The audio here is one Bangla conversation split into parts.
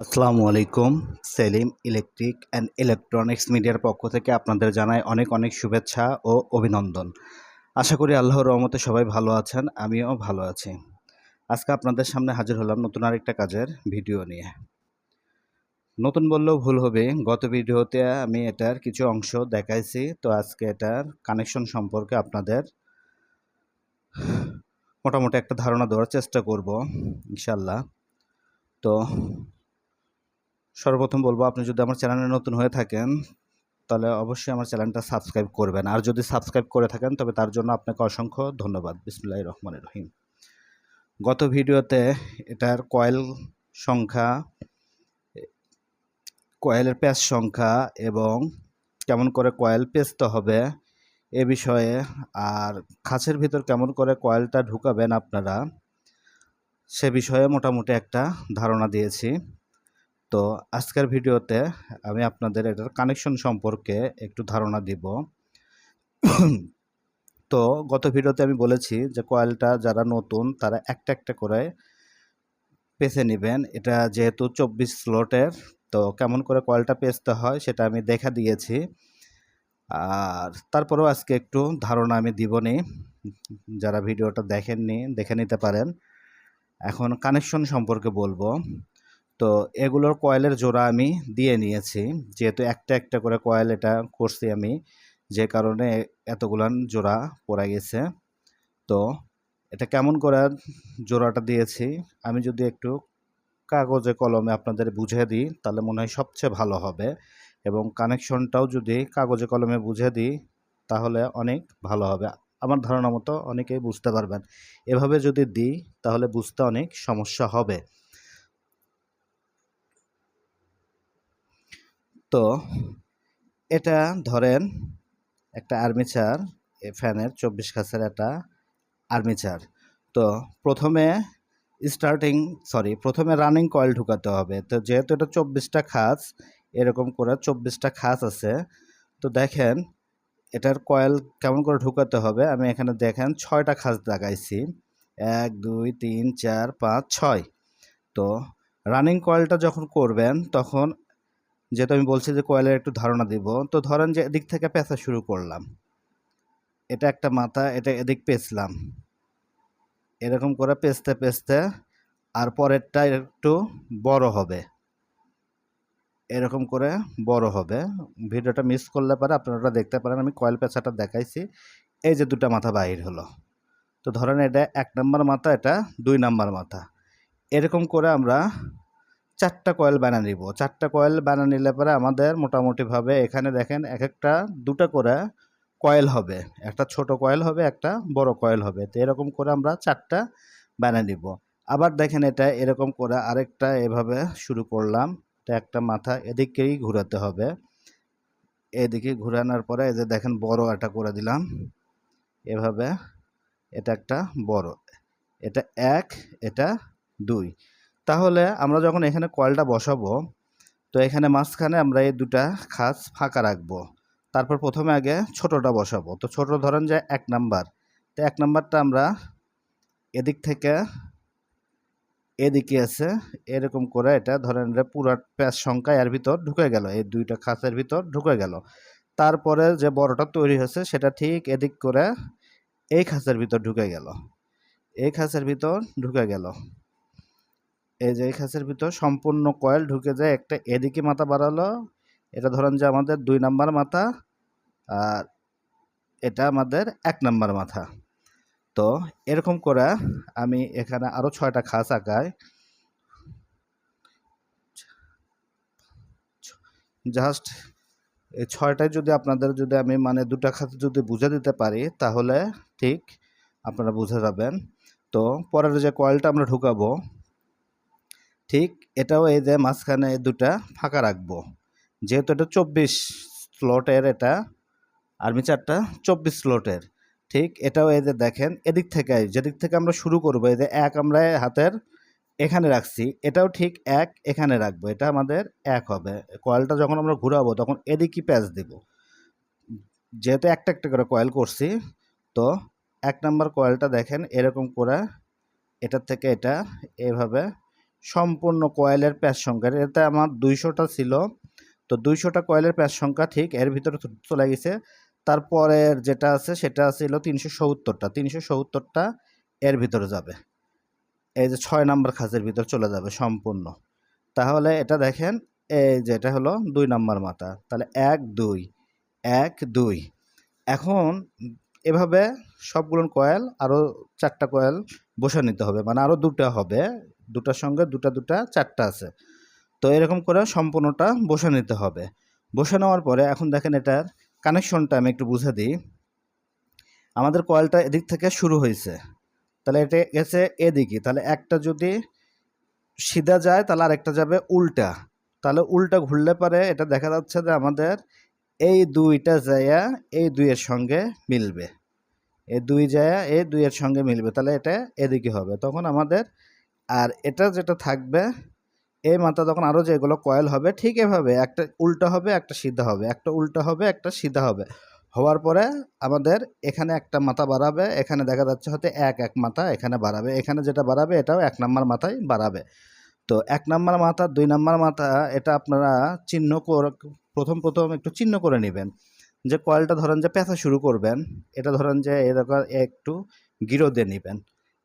আসসালামু আলাইকুম। সেলিম ইলেকট্রিক অ্যান্ড ইলেকট্রনিক্স মিডিয়ার পক্ষ থেকে আপনাদের জানাই অনেক অনেক শুভেচ্ছা ও অভিনন্দন। আশা করি আল্লাহর রহমতে সবাই ভালো আছেন, আমিও ভালো আছি। আজকে আপনাদের সামনে হাজির হলাম নতুন আরেকটা কাজের ভিডিও নিয়ে। নতুন বললেও ভুল হবে, গত ভিডিওতে আমি এটার কিছু অংশ দেখাইছি, তো আজকে এটার কানেকশন সম্পর্কে আপনাদের মোটামুটি একটা ধারণা দেওয়ার চেষ্টা করব ইনশাল্লাহ তো সর্বপ্রথম বলব, আপনি যদি আমার চ্যানেলে নতুন হয়ে থাকেন, তাহলে অবশ্যই আমার চ্যানেলটা সাবস্ক্রাইব করবেন। আর যদি সাবস্ক্রাইব করে থাকেন, তবে তার জন্য আপনাকে অসংখ্য ধন্যবাদ। বিসমুল্লাহ রহমানের রহিম। গত ভিডিওতে এটার কয়েল সংখ্যা, কয়েলের প্যাচ সংখ্যা এবং কেমন করে কয়েল পেঁচতে হবে এ বিষয়ে আর খাঁচের ভিতর কেমন করে কয়েলটা ঢুকাবেন আপনারা, সে বিষয়ে মোটামুটি একটা ধারণা দিয়েছি। তো আজকের ভিডিওতে আমি আপনাদের এটার কানেকশন সম্পর্কে একটু ধারণা দিব। তো গত ভিডিওতে আমি বলেছি যে কয়েলটা যারা নতুন, তারা একটা একটা করে পেঁচে নেবেন। এটা যেহেতু চব্বিশ স্লটের, তো কেমন করে কয়েলটা পেঁচতে হয় সেটা আমি দেখা দিয়েছি। আর তারপরেও আজকে একটু ধারণা আমি দিবনি যারা ভিডিওটা দেখেননি, দেখে নিতে পারেন। এখন কানেকশন সম্পর্কে বলব। তো এগুলোর কয়েলের জোড়া আমি দিয়ে নিয়েছি। যেহেতু একটা একটা করে কয়েল এটা করছি আমি, যে কারণে এতগুলান জোড়া পড়া গেছে। তো এটা কেমন করে জোড়াটা দিয়েছি, আমি যদি একটু কাগজে, কলমে আপনাদের বুঝিয়ে দিই, তাহলে মনে হয় সবচেয়ে ভালো হবে। এবং কানেকশনটাও যদি কাগজে, কলমে বুঝে দিই, তাহলে অনেক ভালো হবে। আমার ধারণা মতো অনেকেই বুঝতে পারবেন। এভাবে যদি দিই, তাহলে বুঝতে অনেক সমস্যা হবে। তো এটা ধরেন একটা আর্মিচার এ ফ্যানের চব্বিশ খাসের একটা আর্মিচার তো প্রথমে স্টার্টিং সরি প্রথমে রানিং কয়েল ঢুকাতে হবে। তো যেহেতু এটা চব্বিশটা খাস, এরকম করে চব্বিশটা খাস আছে, তো দেখেন এটার কয়েল কেমন করে ঢুকাতে হবে? আমি এখানে দেখেন ছয়টা খাস লাগাইছি। এক, দুই, তিন, চার, পাঁচ, ছয়। তো রানিং কয়েলটা যখন করবেন, তখন যেহেতু আমি বলছি যে কয়েলের একটু ধারণা দিব, তো ধরেন যে এদিক থেকে পেঁচা শুরু করলাম। এটা একটা মাথা, এটা এদিক পেঁচলাম। এরকম করে পেঁচতে পেঁচতে আর পরেরটা একটু বড় হবে। এরকম করে বড় হবে। ভিডিওটা মিস করলে পারে আপনারা দেখতে পারেন, আমি কয়েল পেঁচাটা দেখাইছি। এই যে দুটা মাথা বাহির হলো। তো ধরেন এটা এক নম্বর মাথা, এটা দুই নম্বর মাথা। এরকম করে আমরা চারটা কয়েল বানা নিব। চারটা কয়েল বানা নিলে পরে আমাদের মোটামুটিভাবে এখানে দেখেন এক একটা দুটা করে কয়েল হবে। একটা ছোট কয়েল হবে, একটা বড় কয়েল হবে। তো এরকম করে আমরা চারটা বানা নিব। আবার দেখেন এটা এরকম করে আরেকটা এভাবে শুরু করলাম। এটা একটা মাথা এদিকেই ঘোরাতে হবে। এদিকে ঘোরানোর পরে এই যে দেখেন বড় একটা করে দিলাম। এভাবে এটা একটা বড়। এটা এক, এটা দুই। তাহলে আমরা যখন এখানে কয়েলটা বসাবো, তো এখানে মাঝখানে আমরা এই দুটা খাস ফাঁকা রাখব। তারপর প্রথমে আগে ছোটোটা বসাবো। তো ছোট ধরেন যে এক নাম্বার। তো এক নাম্বারটা আমরা এদিক থেকে এদিকে আছে এরকম করে এটা ধরেন পুরো প্যাচ সংখ্যা এর ভিতর ঢুকে গেল। এই দুইটা খাঁচের ভিতর ঢুকে গেল। তারপরে যে বড়টা তৈরি হয়েছে, সেটা ঠিক এদিক করে এই খাঁচের ভিতর ঢুকে গেল। এই খাঁচের ভিতর ঢুকে গেল। এই যে এই খাঁচের ভিতর সম্পূর্ণ কয়েল ঢুকে যায়, একটা এদিকে মাথা বাড়ালো, এটা ধরেন যে আমাদের দুই নাম্বার মাথা, আর এটা আমাদের এক নাম্বার মাথা। তো এরকম করে আমি এখানে আরও ছয়টা খাস আঁকাই। জাস্ট এই ছয়টায় যদি আপনাদের যদি আমি মানে দুটা খাত যদি বুঝে দিতে পারি, তাহলে ঠিক আপনারা বুঝে যাবেন। তো পরের যে কয়েলটা আমরা ঢুকাবো ঠিক এটাও এই যে মাঝখানে দুটা ফাঁকা রাখব। যেহেতু এটা চব্বিশ স্লটের এটা আর্মিচারটা চব্বিশ স্লটের ঠিক এটাও এই যে দেখেন, এদিক থেকে, যেদিক থেকে আমরা শুরু করব, এই যে এক আমরা হাতের এখানে রাখছি, এটাও ঠিক এক এখানে রাখব, এটা আমাদের এক হবে। কয়েলটা যখন আমরা ঘুরাবো, তখন এদিকই প্যাচ দেব। যেহেতু একটা একটা করে কয়েল করছি, তো এক নাম্বার কয়েলটা দেখেন, এরকম করে, এটার থেকে এটা এভাবে সম্পূর্ণ কয়েলের প্যাচ সংখ্যা। এতে আমার দুইশোটা ছিল। তো দুইশোটা কয়েলের প্যাচ সংখ্যা ঠিক এর ভিতরে চলে গেছে। তারপরের যেটা আছে সেটা ছিল তিনশো সত্তরটা। তিনশো সত্তরটা এর ভিতরে যাবে। এই যে ছয় নাম্বার খাঁচের ভিতর চলে যাবে সম্পূর্ণ। তাহলে এটা দেখেন, এই যে এটা হলো দুই নাম্বার মাথা। তাহলে এক, দুই এক, দুই। এখন এভাবে সবগুলো কয়েল আরও চারটা কয়েল বসে নিতে হবে। মানে আরও দুটা হবে। দুটার সঙ্গে দুটা দুটা চারটা আছে। তো এরকম করে সম্পূর্ণটা বসে নিতে হবে। বসে নেওয়ার পরে এখন দেখেন এটার কানেকশনটা আমি একটু বুঝে দিই। আমাদের কয়েলটা এদিক থেকে শুরু হয়েছে। তাহলে এটা গেছে এদিকে। তাহলে একটা যদি সিধা যায়, তাহলে আরেকটা যাবে উল্টা। তাহলে উল্টা ঘুরলে পারে এটা দেখা যাচ্ছে যে আমাদের এই দুইটা জায়গা এই দুইয়ের সঙ্গে মিলবে। এই দুই জায়গা এই দুইয়ের সঙ্গে মিলবে। তাহলে এটা এদিকে হবে। তখন আমাদের আর এটা যেটা থাকবে, এই মাথা তখন আরও যেগুলো কয়েল হবে, ঠিক এভাবে একটা উল্টা হবে, একটা সিধা হবে। একটা উল্টা হবে, একটা সিধা হবে। হওয়ার পরে আমাদের এখানে একটা মাথা বাড়াবে, এখানে দেখা যাচ্ছে হয়তো এক এক মাথা এখানে বাড়াবে। এখানে যেটা বাড়াবে, এটাও এক নাম্বার মাথায় বাড়াবে। তো এক নাম্বার মাথা, দুই নাম্বার মাথা, এটা আপনারা চিহ্ন করে, প্রথম প্রথম একটু চিহ্ন করে নেবেন। যে কয়েলটা ধরেন যে পেঁচা শুরু করবেন, এটা ধরেন যে এরকম একটু গিরো দিয়ে নেবেন।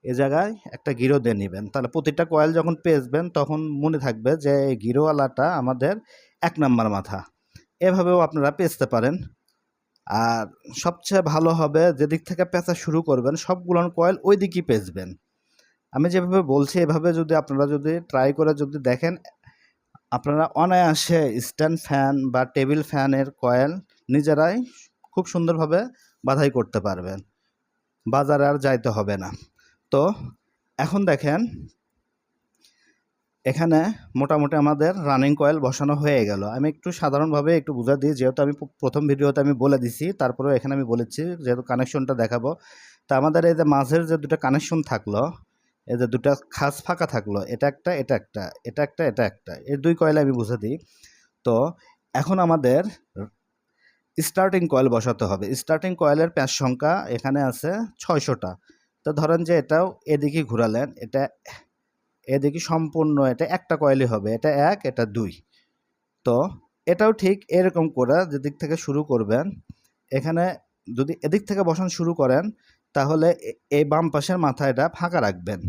এ জায়গায় একটা গিরো দিয়ে নেবেন। তাহলে প্রতিটা কয়েল যখন পেঁচবেন, তখন মনে থাকবে যে এই গিরোওয়ালাটা আমাদের এক নাম্বার মাথা। এভাবেও আপনারা পেঁচতে পারেন। আর সবচেয়ে ভালো হবে যেদিক থেকে পেঁচা শুরু করবেন সবগুলো কয়েল ওই দিকই পেঁচবেন। আমি যেভাবে বলছি, এভাবে যদি আপনারা যদি ট্রাই করে যদি দেখেন, আপনারা অনায়াসে স্ট্যান্ড ফ্যান বা টেবিল ফ্যানের কয়েল নিজেরাই খুব সুন্দরভাবে বাধাই করতে পারবেন। বাজারে আর যাইতে হবে না। তো এখন দেখেন, এখানে মোটামুটি আমাদের রানিং কয়েল বসানো হয়ে গেল। আমি একটু সাধারণভাবে একটু বুঝা দিই, যেহেতু আমি প্রথম ভিডিওতে আমি বলে দিছি, তারপরেও এখানে আমি বলেছি, যেহেতু কানেকশনটা দেখাবো। তা আমাদের এই যে মাঝের যে দুটো কানেকশন থাকল, এই যে দুটো খাস ফাঁকা থাকল, এটা একটা এটা একটা এটা একটা এটা একটা, এই দুই কয়েল আমি বুঝে দিই। তো এখন আমাদের স্টার্টিং কয়েল বসাতে হবে। স্টার্টিং কয়েলের প্যাঁচ সংখ্যা এখানে আছে ছয়শোটা। তো ধরেন যে এটাও এদিকে ঘুরালেন, এটা এদিকে সম্পূর্ণ এটা একটা কয়েলই হবে, এটা এক, এটা দুই। তো এটাও ঠিক এরকম করে যেদিক থেকে শুরু করবেন, এখানে যদি এদিক থেকে বসানো শুরু করেন, তাহলে এই বাম পাশের মাথা এটা ফাঁকা রাখবেন।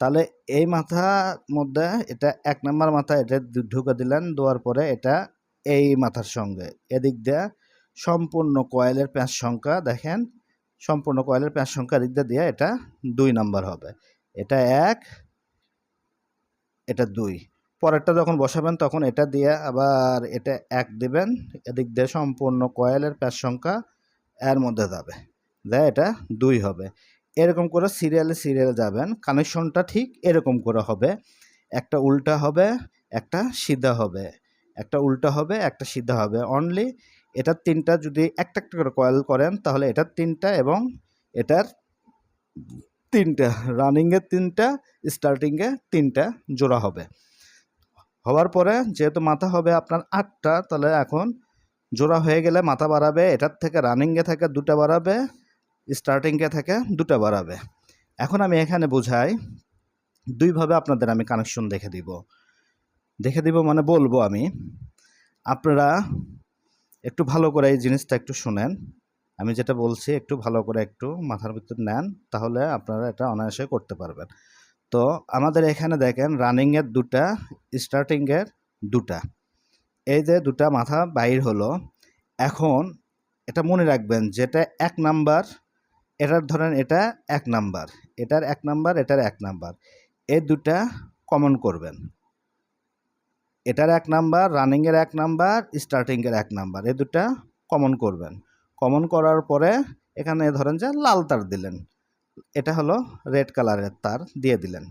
তাহলে এই মাথার মধ্যে এটা এক নাম্বার মাথা এটা ঢুকে দিলেন, দেওয়ার পরে এটা এই মাথার সঙ্গে। এদিক দিয়ে সম্পূর্ণ কয়েলের প্যাঁচ সংখ্যা দেখেন সম্পূর্ণ কয়েলের প্যাঁচ সংখ্যা এদিক দিয়ে এটা দুই নাম্বার হবে। এটা এক, এটা দুই। পরেরটা যখন বসাবেন তখন এটা দিয়ে আবার এটা এক দিবেন, এদিক দিয়ে সম্পূর্ণ কয়েলের প্যাঁচ সংখ্যা এর মধ্যে যাবে। দেয় এটা দুই হবে। এরকম করে সিরিয়ালে সিরিয়ালে যাবেন, কানেকশনটা ঠিক এরকম করে হবে। একটা উল্টা হবে, একটা সিধা হবে। একটা উল্টা হবে, একটা সিধা হবে। অনলি এটার তিনটা যদি একটা একটা করে কয়েল করেন, তাহলে এটার তিনটা এবং এটার তিনটা রানিংয়ের তিনটা স্টার্টিংয়ে তিনটা জোড়া হবে। হওয়ার পরে যেহেতু মাথা হবে আপনার আটটা, তাহলে এখন জোড়া হয়ে গেলে মাথা বাড়াবে, এটার থেকে রানিংয়ে থাকে দুটা বাড়াবে স্টার্টিংয়ে থাকে দুটা বাড়াবে। এখন আমি এখানে বোঝাই, দুইভাবে আপনাদের আমি কানেকশন দেখে দিব। দেখে দিব মানে বলব আমি, আপনারা একটু ভালো করে এই জিনিসটা একটু শুনেন। আমি যেটা বলছি, একটু ভালো করে একটু মাথার ভিতর নেন, তাহলে আপনারা এটা অনায়াসে করতে পারবেন। তো আমাদের এখানে দেখেন রানিংয়ের দুটা স্টার্টিংয়ের দুটা। এই যে দুটা মাথা বাইর হলো, এখন এটা মনে রাখবেন, যেটা এক নাম্বার, এটার ধরেন এটা এক নাম্বার, এটার এক নাম্বার, এটার এক নাম্বার। এই দুটা কমন করবেন। এটার এক নাম্বার, রানিংয়ের এক নাম্বার, স্টার্টিংয়ের এক নাম্বার, এই দুটা কমন করবেন। কমন করার পরে এখানে ধরেন যে লাল তার দিলেন। এটা হলো রেড কালারের তার দিয়ে দিলেন।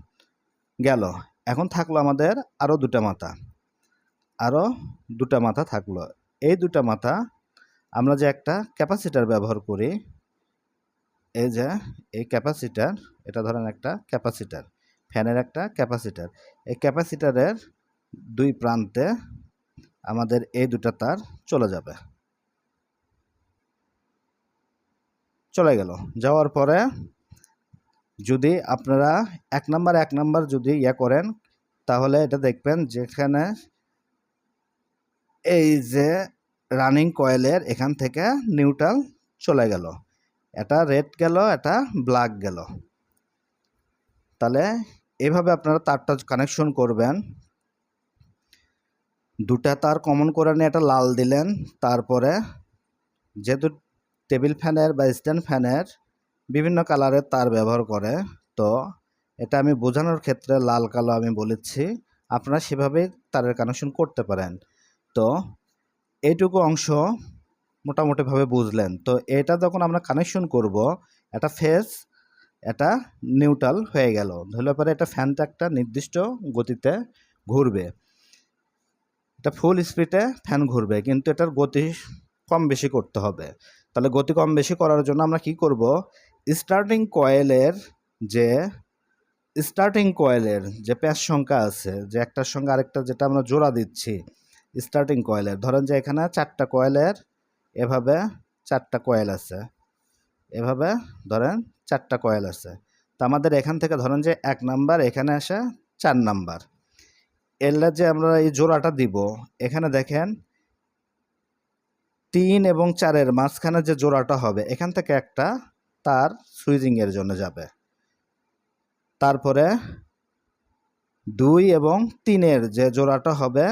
গেল। এখন থাকল আমাদের আরও দুটা মাথা। আরও দুটা মাথা থাকল। এই দুটা মাথা আমরা যে একটা ক্যাপাসিটার ব্যবহার করি, এই যে এই ক্যাপাসিটার এটা ধরেন একটা ক্যাপাসিটার ফ্যানের একটা ক্যাপাসিটার এই ক্যাপাসিটারের দুই প্রান্তে আমাদের এই দুটা তার চলে যাবে। চলে গেল। যাওয়ার পরে যদি আপনারা এক নাম্বার এক নাম্বার যদি ইয়ে করেন, তাহলে এটা দেখবেন যেখানে এই যে রানিং কয়েলের এখান থেকে নিউট্রাল চলে গেল। এটা রেড গেল, এটা ব্ল্যাক গেল। তাহলে এভাবে আপনারা তারটা কানেকশন করবেন। দুটা তার কমন করে নিয়ে একটা লাল দিলেন, তারপরে যেহেতু টেবিল ফ্যানের বা স্ট্যান্ড ফ্যানের বিভিন্ন কালারের তার ব্যবহার করে, তো এটা আমি বোঝানোর ক্ষেত্রে লাল, কালো আমি বলেছি, আপনারা সেভাবেই তারের কানেকশন করতে পারেন। তো এইটুকু অংশ মোটামুটিভাবে বুঝলেন। তো এটা যখন আমরা কানেকশন করব এটা ফেস এটা নিউট্রাল হয়ে গেল, ধরলে পরে এটা ফ্যানটা একটা নির্দিষ্ট গতিতে ঘুরবে। এটা ফুল স্পিডে ফ্যান ঘুরবে, কিন্তু এটার গতি কম বেশি করতে হবে। তাহলে গতি কম বেশি করার জন্য আমরা কি করব? স্টার্টিং কয়েলের যে স্টার্টিং কয়েলের যে প্যাচ সংখ্যা আছে, যে একটার সঙ্গে আরেকটা যেটা আমরা জোড়া দিচ্ছি স্টার্টিং কয়েলের ধরেন যে এখানে চারটা কয়েলের এভাবে চারটা কয়েল আছে, এভাবে ধরেন চারটা কয়েল আছে। তো আমাদের এখান থেকে ধরেন যে এক নাম্বার এখানে আসে চার নাম্বার এলে যে আমরা এই জোড়াটা দিব, এখানে দেখেন তিন এবং চারের মাঝখানে যে জোড়াটা হবে, এখান থেকে একটা তার সুইচিংয়ের জন্য যাবে। তারপরে দুই এবং তিনের যে জোড়াটা হবে,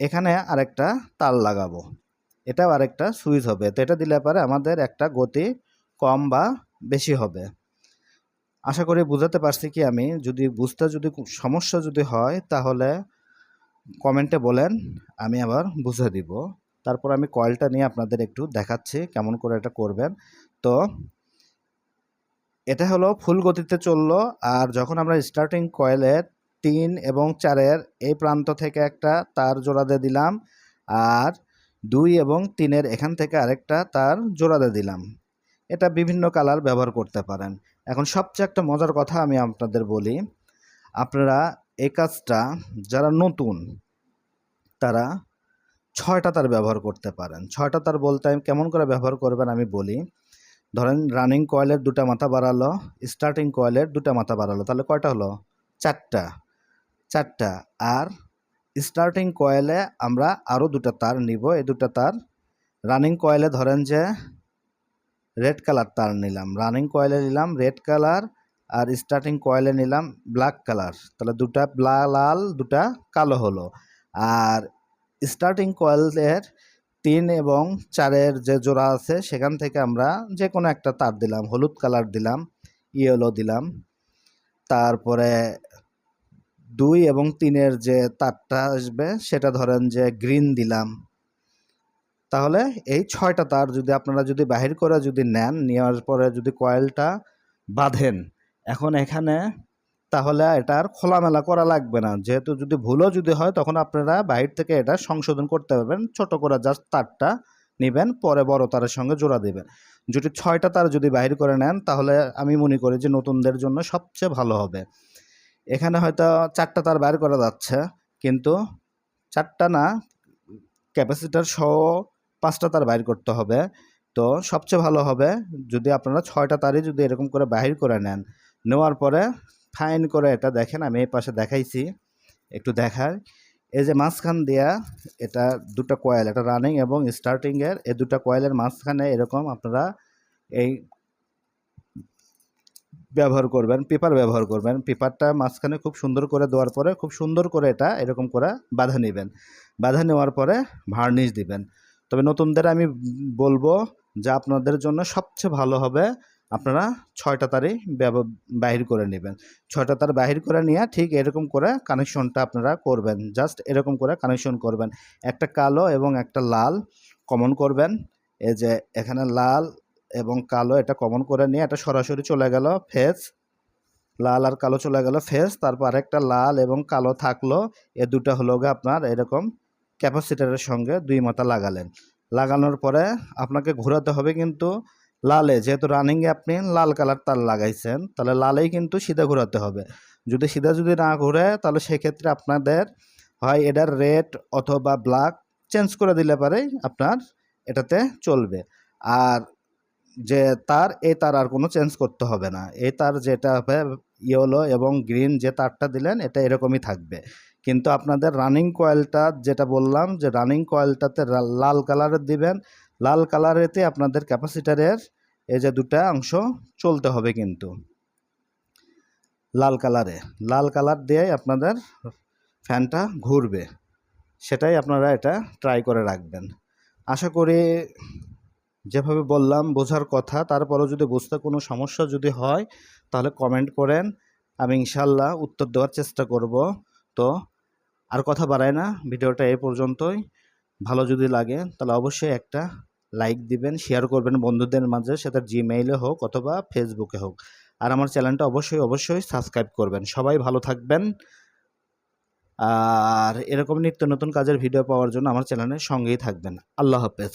এখানে আরেকটা তার লাগাবো। এটাও আরেকটা সুইচ হবে। তো এটা দিলে পরে আমাদের একটা গতি কম বা বেশি হবে। আশা করি বুঝাতে পারছি কি আমি। যদি বুঝতে যদি সমস্যা যদি হয়, তাহলে কমেন্টে বলেন, আমি আবার বুঝে দিব। তারপর আমি কয়েলটা নিয়ে আপনাদের একটু দেখাচ্ছি, কেমন করে এটা করবেন। তো, এটা হলো ফুল গতিতে চলল, আর যখন আমরা স্টার্টিং কয়েলের তিন এবং চারের এই প্রান্ত থেকে একটা তার জোড়া দিয়ে দিলাম, আর দুই এবং তিনের এখান থেকে আরেকটা তার জোড়া দিয়ে দিলাম। এটা বিভিন্ন কালার ব্যবহার করতে পারেন। এখন সবচেয়ে একটা মজার কথা আমি আপনাদের বলি। আপনারা এই কাজটা যারা নতুন, তারা ছয়টা তার ব্যবহার করতে পারেন। ছয়টা তার বলতে আমি কেমন করে ব্যবহার করবেন আমি বলি। ধরেন রানিং কয়েলের দুটা মাথা বাড়ালো স্টার্টিং কয়েলের দুটা মাথা বাড়ালো, তাহলে কয়টা হলো? চারটা। চারটা। আর স্টার্টিং কয়েলে আমরা আরও দুটা তার নিব। এই দুটা তার রানিং কয়েলে ধরেন যে রেড কালার তার নিলাম। রানিং কয়েলে নিলাম, রেড কালার আর স্টার্টিং কয়েলে নিলাম ব্ল্যাক কালার। তাহলে দুটা লাল, দুটা কালো হলো। আর স্টার্টিং কয়েলের তিন এবং চারের যে জোড়া আছে, সেখান থেকে আমরা যে কোনো একটা তার দিলাম, হলুদ কালার দিলাম, ইয়েলো দিলাম। তারপরে দুই এবং তিনের যে তারটা আসবে, সেটা ধরেন যে গ্রিন দিলাম। তাহলে এই ছয়টা তার যদি আপনারা যদি বাহির করে যদি নেন, নেওয়ার পরে যদি কয়েলটা বাঁধেন, এখন এখানে তাহলে এটা আর খোলামেলা করা লাগবে না। যেহেতু যদি ভুলও যদি হয়, তখন আপনারা বাহির থেকে এটা সংশোধন করতে পারবেন। ছোট করে জাস্ট তারটা নেবেন, পরে বড় তারের সঙ্গে জোড়া দেবেন। যদি ছয়টা তার যদি বাহির করে নেন, তাহলে আমি মনে করি যে নতুনদের জন্য সবচেয়ে ভালো হবে। এখানে হয়তো চারটা তার বাইর করা যাচ্ছে, কিন্তু চারটা না ক্যাপাসিটার সহ পাঁচটা তার বাইর করতে হবে। তো সবচেয়ে ভালো হবে যদি আপনারা ছয়টা তারই যদি এরকম করে বাহির করে নেন। নেওয়ার পরে ফাইন করে এটা দেখেন, আমি এই পাশে দেখাইছি, একটু দেখার এই যে মাঝখান দেয়া এটা দুটো কয়েল এটা রানিং এবং স্টার্টিংয়ের এই দুটো কয়েলের মাঝখানে এরকম আপনারা এই ব্যবহার করবেন পেপার ব্যবহার করবেন। পেপারটা মাঝখানে খুব সুন্দর করে দেওয়ার পরে, খুব সুন্দর করে এটা এরকম করে বাঁধা নেবেন। বাঁধা নেওয়ার পরে ভার্নিশ দিবেন। তবে নতুনদের আমি বলব যে আপনাদের জন্য সবচেয়ে ভালো হবে আপনারা ছয়টা তারই বাহির করে নেবেন। ছয়টা তার বাহির করে নিয়ে ঠিক এরকম করে কানেকশনটা আপনারা করবেন। জাস্ট এরকম করে কানেকশন করবেন। একটা কালো এবং একটা লাল কমন করবেন। এই যে এখানে লাল এবং কালো এটা কমন করে নিয়ে এটা সরাসরি চলে গেল ফেস। লাল আর কালো চলে গেল ফেস। তারপর একটা লাল এবং কালো থাকল। এ দুটো হলো আপনার এরকম ক্যাপাসিটারের সঙ্গে দুই মাথা লাগালেন। লাগানোর পরে আপনাকে ঘোরাতে হবে কিন্তু লালে। যেহেতু রানিংয়ে আপনি লাল কালার তার লাগাইছেন, তাহলে লালেই কিন্তু সিধা ঘোরাতে হবে। যদি সিধা যদি না ঘুরে, তাহলে সেক্ষেত্রে আপনাদের হয় এটার রেড অথবা ব্ল্যাক চেঞ্জ করে দিলে পারে আপনার এটাতে চলবে। আর যে তার এই তার আর কোনো চেঞ্জ করতে হবে না। এই তার যেটা হবে ইয়েলো এবং গ্রিন যে তারটা দিলেন, এটা এরকমই থাকবে। কিন্তু আপনাদের রানিং কয়েলটা যেটা বললাম যে রানিং কয়েলটাতে লাল কালারের দিবেন। লাল কালারেতে আপনাদের ক্যাপাসিটারের এই যে দুটা অংশ চলতে হবে কিন্তু। লাল কালারে লাল কালার দিয়েই আপনাদের ফ্যানটা ঘুরবে। সেটাই আপনারা এটা ট্রাই করে রাখবেন। আশা করি যেভাবে বললাম বোঝার কথা, তারপরেও যদি বুঝতে কোনো সমস্যা যদি হয়, তাহলে কমেন্ট করেন। আমি ইনশাল্লাহ উত্তর দেওয়ার চেষ্টা করব। তো আর কথা বাড়ায় না। ভিডিওটা এ পর্যন্তই। ভালো যদি লাগে, তাহলে অবশ্যই একটা লাইক দিবেন শেয়ার করবেন বন্ধুদের মাঝে সেটা জিমেইলে হোক অথবা ফেসবুকে হোক। আর আমার চ্যানেলটা অবশ্যই অবশ্যই সাবস্ক্রাইব করবেন। সবাই ভালো থাকবেন। আর এরকম নিত্য নতুন কাজের ভিডিও পাওয়ার জন্য আমার চ্যানেলের সঙ্গেই থাকবেন। আল্লাহ হাফেজ।